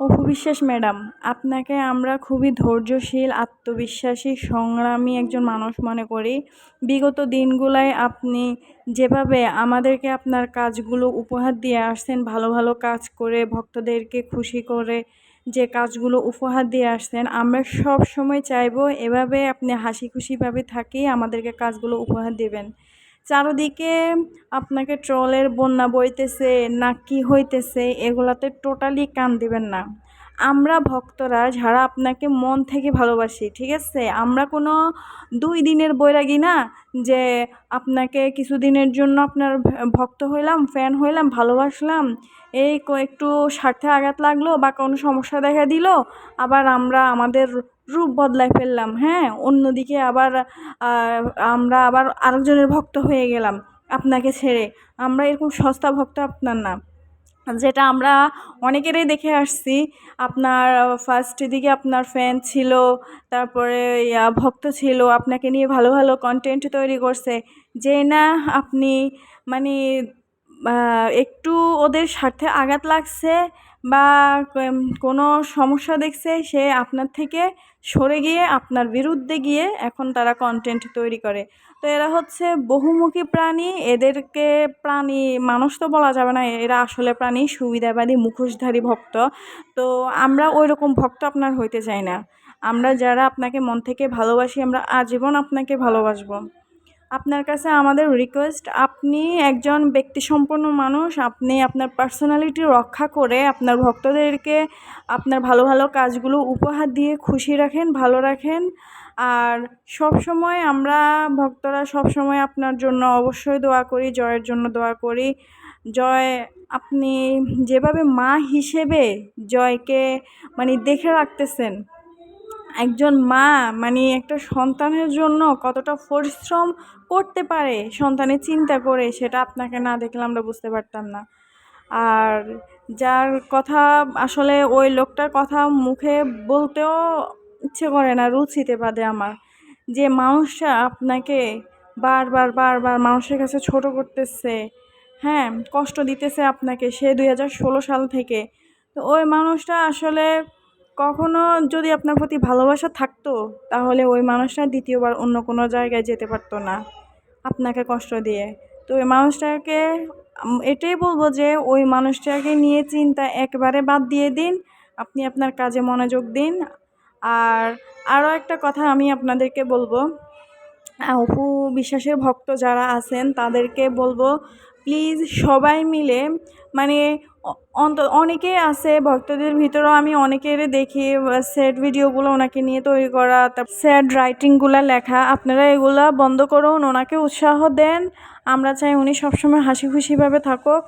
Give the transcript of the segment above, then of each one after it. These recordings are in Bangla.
অপু বিশ্বাস ম্যাডাম। আপনাকে আমরা খুবই ধৈর্যশীল, আত্মবিশ্বাসী, সংগ্রামী একজন মানুষ মনে করি। বিগত দিনগুলায় আপনি যেভাবে আমাদেরকে আপনার কাজগুলো উপহার দিয়ে আসছেন, ভালো ভালো কাজ করে, ভক্তদেরকে খুশি করে যে কাজগুলো উপহার দিয়ে আসছেন, আমরা সব সময় চাইব এভাবে আপনি হাসি খুশিভাবে থাকি, আমাদেরকে কাজগুলো উপহার দেবেন। চারদিকে আপনাকে ট্রলের বন্যা বইতেছে না কি হইতেছে, এগুলাতে টোটালি কান দিবেন না। আমরা ভক্তরা যারা আপনাকে মন থেকে ভালোবাসি, ঠিক আছে? আমরা কোনো দুই দিনের বৈরাগী না যে আপনাকে কিছুদিনের জন্য আপনার ভক্ত হইলাম ফ্যান হইলাম, ভালোবাসলাম, এই একটু স্বার্থে আঘাত লাগল বা কোনো সমস্যা দেখা দিল, আবার আমরা আমাদের রূপ বদলায় ফেললাম হ্যাঁ? অন্যদিকে আবার আমরা আবার আরেকজনের ভক্ত হয়ে গেলাম আপনাকে ছেড়ে। আমরা এরকম সস্তা ভক্ত আপনার না। যেটা আমরা অনেকেরই দেখে আসছি। আপনার ফার্স্ট দিকে আপনার ফ্যান ছিল, তারপরে ভক্ত ছিল, আপনাকে নিয়ে ভালো ভালো কন্টেন্ট তৈরি করছে। যে না, আপনি মানে একটু ওদের স্বার্থে আঘাত লাগছে বা কোনো সমস্যা দেখছে, সে আপনার থেকে সরে গিয়ে আপনার বিরুদ্ধে গিয়ে এখন তারা কন্টেন্ট তৈরি করে। তো এরা হচ্ছে বহুমুখী প্রাণী, এদেরকে প্রাণী, মানুষ তো বলা যাবে না, এরা আসলে প্রাণী, সুবিধাবাদী, মুখোশধারী ভক্ত। তো আমরা ওই রকম ভক্ত আপনার হইতে চাই না। আমরা যারা আপনাকে মন থেকে ভালোবাসি, আমরা আজীবন আপনাকে ভালোবাসবো। আপনার কাছে আমাদের রিকোয়েস্ট আপনি একজন ব্যক্তিসম্পন্ন মানুষ, আপনি আপনার পার্সোনালিটি রক্ষা করে আপনার ভক্তদেরকে আপনার ভালো ভালো কাজগুলো উপহার দিয়ে খুশি রাখেন, ভালো রাখেন। আর সব সময় আমরা ভক্তরা সব সময় আপনার জন্য অবশ্যই দোয়া করি, জয়ের জন্য দোয়া করি। জয়, আপনি যেভাবে মা হিসেবে জয়কে মানে দেখে রাখতেছেন একজন মা মানে একটা সন্তানের জন্য কতটা পরিশ্রম করতে পারে, সন্তানের চিন্তা করে, সেটা আপনাকে না দেখলে আমরা বুঝতে পারতাম না। আর যার কথা আসলে ওই লোকটার কথা মুখে বলতেও ইচ্ছে করে না, রুচিতে বাদে আমার। যে মানুষটা আপনাকে বারবার বারবার মানুষের কাছে ছোট করতেছে হ্যাঁ কষ্ট দিতেছে আপনাকে সে দুই হাজার ষোলো সাল থেকে। তো ওই মানুষটা আসলে কখনো যদি আপনার প্রতি ভালোবাসা থাকতো, তাহলে ওই মানুষটা দ্বিতীয়বার অন্য কোনো জায়গায় যেতে পারতো না আপনাকে কষ্ট দিয়ে। তো ওই মানুষটাকে এটাই বলব যে ওই মানুষটাকে নিয়ে চিন্তা একবারে বাদ দিয়ে দিন, আপনি আপনার কাজে মনোযোগ দিন। আর আরও একটা কথা আমি আপনাদেরকে বলব অপু বিশ্বাসের ভক্ত যারা আছেন, তাদেরকে বলব প্লিজ সবাই মিলে মানে অন্ত অনেকেই আছে, ভক্তদের ভিতরেও আমি অনেকের দেখি স্যাড ভিডিওগুলো ওনাকে নিয়ে তৈরি করা স্যাড রাইটিংগুলো লেখা। আপনারা এগুলা বন্ধ করুন, ওনাকে উৎসাহ দেন। আমরা চাই উনি সবসময় হাসি খুশিভাবে থাকুক।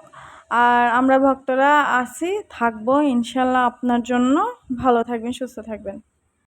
আর আমরা ভক্তরা আসি থাকব ইনশাল্লাহ আপনার জন্য। ভালো থাকবেন, সুস্থ থাকবেন।